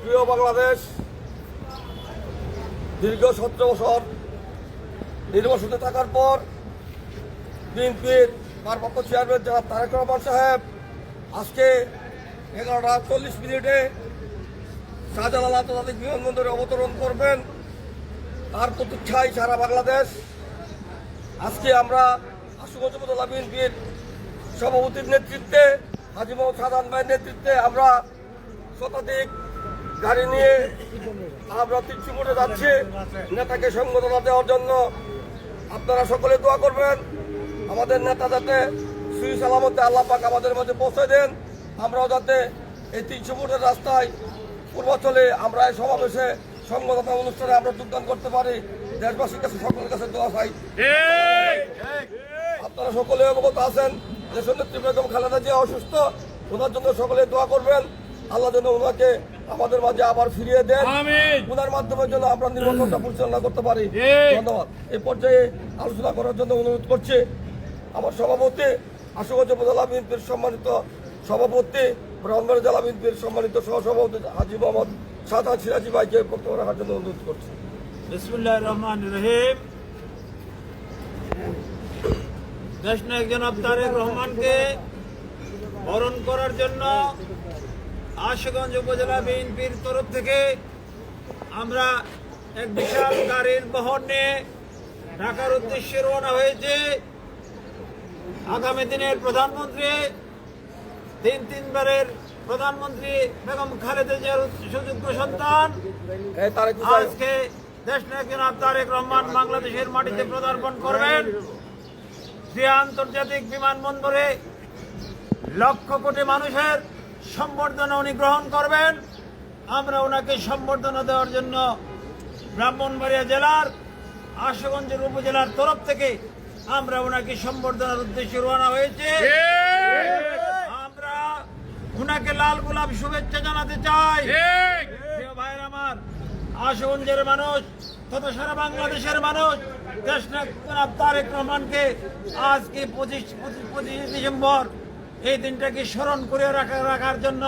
প্রিয় বাংলাদেশ, দীর্ঘ সতেরো বছর নির্বাসনে থাকার পর বিএনপির ভারপ্রাপ্ত চেয়ারম্যান জনাব তারেক রহমান সাহেব আজকে এগারোটা চল্লিশ মিনিটে শাহজালাল আন্তর্জাতিক বিমানবন্দরে অবতরণ করবেন। তার প্রতীক্ষায় সারা বাংলাদেশ। আজকে আমরা আশুগঞ্জ বিএনপির সভাপতির নেতৃত্বে হাজি মোহাম্মদ সাদান ভাইয়ের নেতৃত্বে আমরা শতাধিক গাড়ি নিয়ে আমরা তিনচুমুটে যাচ্ছি। নেতাকে সংবর্ধনা দেওয়ার জন্য আপনারা সকলে দোয়া করবেন। আমাদের নেতা যাতে সুই সালামতে আল্লাহ পাক আমাদের মাঝে পৌঁছে দেন। আমরাও যাতে এই তিনশো ফুটের রাস্তায় পূর্বাঞ্চলে আমরা এই সমাবেশে সংবর্ধনা অনুষ্ঠানে আমরা যোগদান করতে পারি। দেশবাসীর কাছে সকলের কাছে দোয়া চাই। আপনারা সকলে অবগত আছেন। সন্ন্যত্রী বেগম খালেদা জিয়া অসুস্থ ওনার জন্য সকলে দোয়া করবেন। আল্লাহ যেন ওনাকে আমাদের মাঝে আবার ফিরিয়ে দেন। ওনার মাধ্যমে যেন আমরা নির্বাচনটা পরিচালনা করতে পারি। ধন্যবাদ। এই পর্যায়ে আলোচনা করার জন্য অনুরোধ করছি আমার সভাপতি আশুগঞ্জ উপজেলা বিএনপির সম্মানিত সভাপতি ব্রাহ্মণ জেলা বিএনপির সম্মানিত সহসভাপতি হাজি মোহাম্মদ সাদা সিরাজি ভাইকে বক্তব্য রাখার জন্য অনুরোধ করছি। বিসমুল্লাহ রহমান রহিম। দেশনায়ক জনাব তারেক রহমানকে বরণ করার জন্য আশগঞ্জ উপজেলা বিএনপির তরফ থেকে আমরা এক বিশাল গাড়ির বহর নিয়ে ঢাকার উদ্দেশ্যে রওনা হয়েছে। আগামী দিনের প্রধানমন্ত্রী তিন তিনবারের প্রধানমন্ত্রী বেগম খালেদা জিয়ার সুযোগ্য সন্তান। আজকে দেশ নায়ক জনাব তারেক রহমান বাংলাদেশের মাটিতে পদার্পণ করবেন। যে আন্তর্জাতিক বিমানবন্দরে লক্ষ কোটি মানুষের সম্বর্ধনা উনি গ্রহণ করবেন আমরা ওনাকে সম্বর্ধনা দেওয়ার জন্য ব্রাহ্মণবাড়িয়া জেলার আশুগঞ্জের উপজেলার তরফ থেকে আমরা ওনাকে সম্বর্ধনার উদ্দেশ্যে রওনা হয়েছে। আমরা ওনাকে লাল গোলাপ শুভেচ্ছা জানাতে চাই। ভাইয়ের আমার আশুগঞ্জের মানুষ তথা সারা বাংলাদেশের মানুষ দেশ তারেক রহমানকে আজকে পঁচিশ, পঁচিশে ডিসেম্বর এই দিনটাকে স্মরণ করে রাখা রাখার জন্য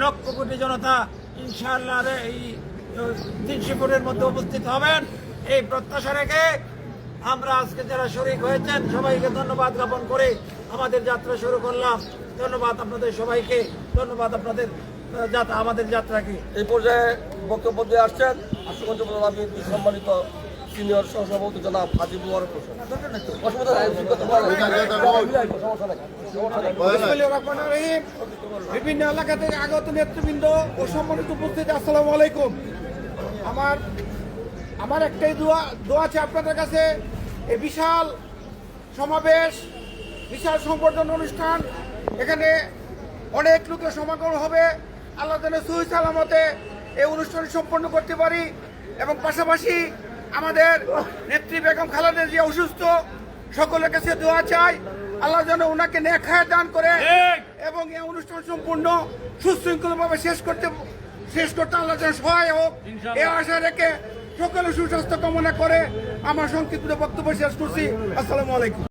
লক্ষ কোটি জনতা ইনশাআল্লাহ এই তিনশো মধ্যে উপস্থিত হবেন। এই প্রত্যাশা রেখে আমরা আজকে যারা শরিক হয়েছেন, সবাইকে ধন্যবাদ জ্ঞাপন করে আমাদের যাত্রা শুরু করলাম। ধন্যবাদ আপনাদের সবাইকে, ধন্যবাদ আপনাদের আমাদের যাত্রাকে। এই পর্যায়ে বক্তব্য দিয়ে আসছেন আশুগঞ্জ সম্মানিত সিনিয়র সহসভাপতি জনাব হাজি মুবারক হোসেন অসুবিধা নাই, অভিজ্ঞতা বলা যায়। সমস্যা নাই, সমস্যা নাই। বিসমিল্লাহির রহমানির রহিম। বিভিন্ন এলাকা থেকে আগত নেতৃবৃন্দ ও সম্মানিত উপস্থিতি আসসালামু আলাইকুম আমার আমার একটাই দোয়া দোয়া আছে আপনাদের কাছে এই বিশাল সমাবেশ বিশাল সংবর্ধনা অনুষ্ঠান এখানে অনেক লোকের সমাগম হবে আল্লাহ যেন সুই সালামতে এই অনুষ্ঠান সম্পন্ন করতে পারি এবং পাশাপাশি আমাদের নেত্রী বেগম খালেদা জিয়া অসুস্থ সকলের কাছে দোয়া চাই। আল্লাহ যেন ওনাকে নেখায় দান করে এবং এই অনুষ্ঠান সম্পূর্ণ সুশৃঙ্খলভাবে শেষ করতে শেষ করতে আল্লাহ যেন সহায় হোক। এ আশা রেখে সকলে সুস্বাস্থ্য কামনা করে আমার সংক্ষিপ্ত বক্তব্য শেষ করছি। আসসালামু আলাইকুম।